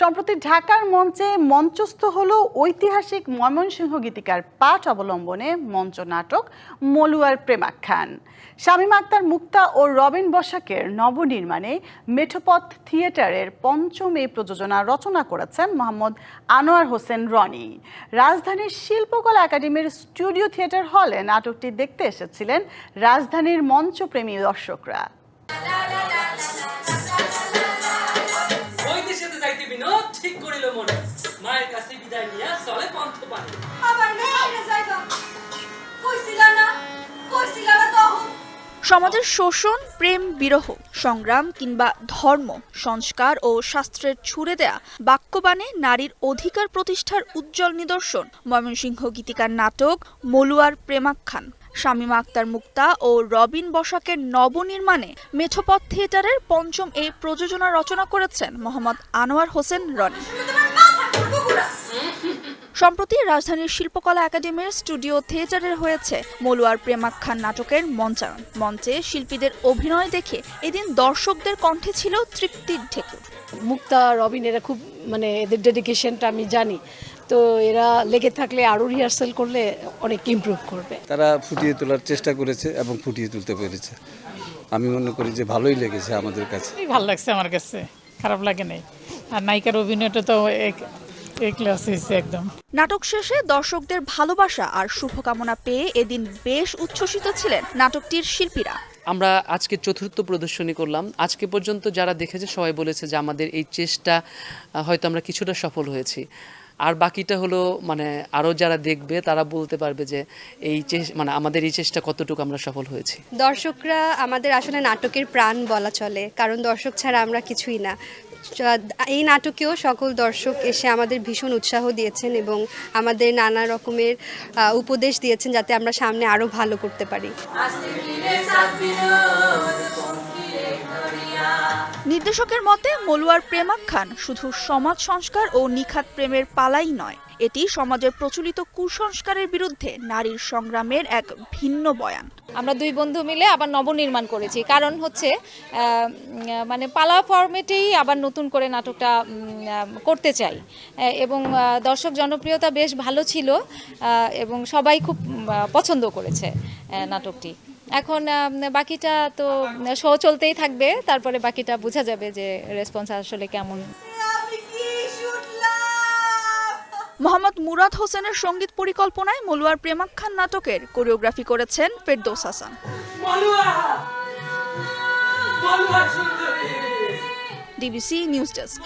সম্প্রতি ঢাকার মঞ্চে মঞ্চস্থ হলো ঐতিহাসিক ময়মনসিংহ গীতিকার পাঠ অবলম্বনে মঞ্চ নাটক মলুয়ার প্রেমাখ্যান শামীম আক্তার মুক্তা ও রবিন বসাকের নবনির্মাণে মেঠোপথ থিয়েটারের পঞ্চম এই প্রযোজনা রচনা করেছেন মোহাম্মদ আনোয়ার হোসেন রনি। রাজধানীর শিল্পকলা একাডেমির স্টুডিও থিয়েটার হলে নাটকটি দেখতে এসেছিলেন রাজধানীর মঞ্চপ্রেমী দর্শকরা। সমাজের শোষণ, প্রেম, বিরহ, সংগ্রাম কিংবা ধর্ম, সংস্কার ও শাস্ত্রের ছুড়ে দেয়া বাক্যবাণে নারীর অধিকার প্রতিষ্ঠার উজ্জ্বল নিদর্শন। ময়মনসিংহ গীতিকার নাটক মলুয়ার প্রেমাখ্যান। শামীমা আক্তার মুক্তা ও রবিন বসাকের নবনির্মাণে মেঠোপথ থিয়েটারের পঞ্চম এই প্রযোজনা রচনা করেছেন মোহাম্মদ আনোয়ার হোসেন রনি। সম্প্রতি রাজধানীর শিল্পকলা একাডেমির স্টুডিও থিয়েটারের হয়েছে মলুয়ার প্রেমাখ্যান নাটকের মঞ্চায়ন। মঞ্চে শিল্পীদের অভিনয় দেখে এদিন দর্শকদের কণ্ঠে ছিল তৃপ্তির ঢেকুর। মুক্তা রবিন এরা খুব মানে এদের ডেডিকেশনটা আমি জানি। তো এরা লেগে থাকলে আরও রিহার্সাল করলে অনেক ইমপ্রুভ করবে। তারা ফুটিয়ে তোলার চেষ্টা করেছে এবং ফুটিয়ে তুলতে পেরেছে। আমি মনে করি যে ভালোই লেগেছে আমাদের কাছে। ভালো লাগছে আমার কাছে। খারাপ লাগে নাই। আর নায়িকার অভিনয়টা তো এক এক ক্লাস হয়েছে একদম। নাটক শেষে দর্শকদের ভালোবাসা আর শুভকামনা পেয়ে এদিন বেশ উচ্ছ্বসিত ছিলেন নাটকটির শিল্পীরা। আমরা আজকে চতুর্থ প্রদর্শনী করলাম। আজকে পর্যন্ত যারা দেখেছে সবাই বলেছে যে আমাদের এই চেষ্টা হয়তো আমরা কিছুটা সফল হয়েছি। আর বাকিটা হলো মানে আরও যারা দেখবে তারা বলতে পারবে যে এই মানে আমাদের এই চেষ্টা কতটুকু আমরা সফল হয়েছি। দর্শকরা আমাদের আসলে নাটকের প্রাণ বলা চলে কারণ দর্শক ছাড়া আমরা কিছুই না। এই নাটকেও সকল দর্শক এসে আমাদের ভীষণ উৎসাহ দিয়েছেন এবং আমাদের নানা রকমের উপদেশ দিয়েছেন যাতে আমরা সামনে আরও ভালো করতে পারি। নির্দেশকের মতে, মলুয়ার প্রেমাখ্যান শুধু সমাজ সংস্কার ও নিখাত প্রেমের পালাই নয়, এটি সমাজের প্রচলিত কুসংস্কারের বিরুদ্ধে নারীর সংগ্রামের এক ভিন্ন বয়ান। আমরা দুই বন্ধু মিলে আবার নবনির্মাণ করেছি। কারণ হচ্ছে মানে পালা ফর্মেটেই আবার নতুন করে নাটকটা করতে চাই। এবং দর্শক জনপ্রিয়তা বেশ ভালো ছিল এবং সবাই খুব পছন্দ করেছে নাটকটি। এখন বাকিটা তো শো চলতেই থাকবে তারপরে বাকিটা বোঝা যাবে যে রেসপন্স আসলে কেমন। মোহাম্মদ মুরাদ হোসেনের সংগীত পরিকল্পনায় মলুয়ার প্রেমাখ্যান নাটকের কোরিওগ্রাফি করেছেন Ferdous Hasan. DBC news desk.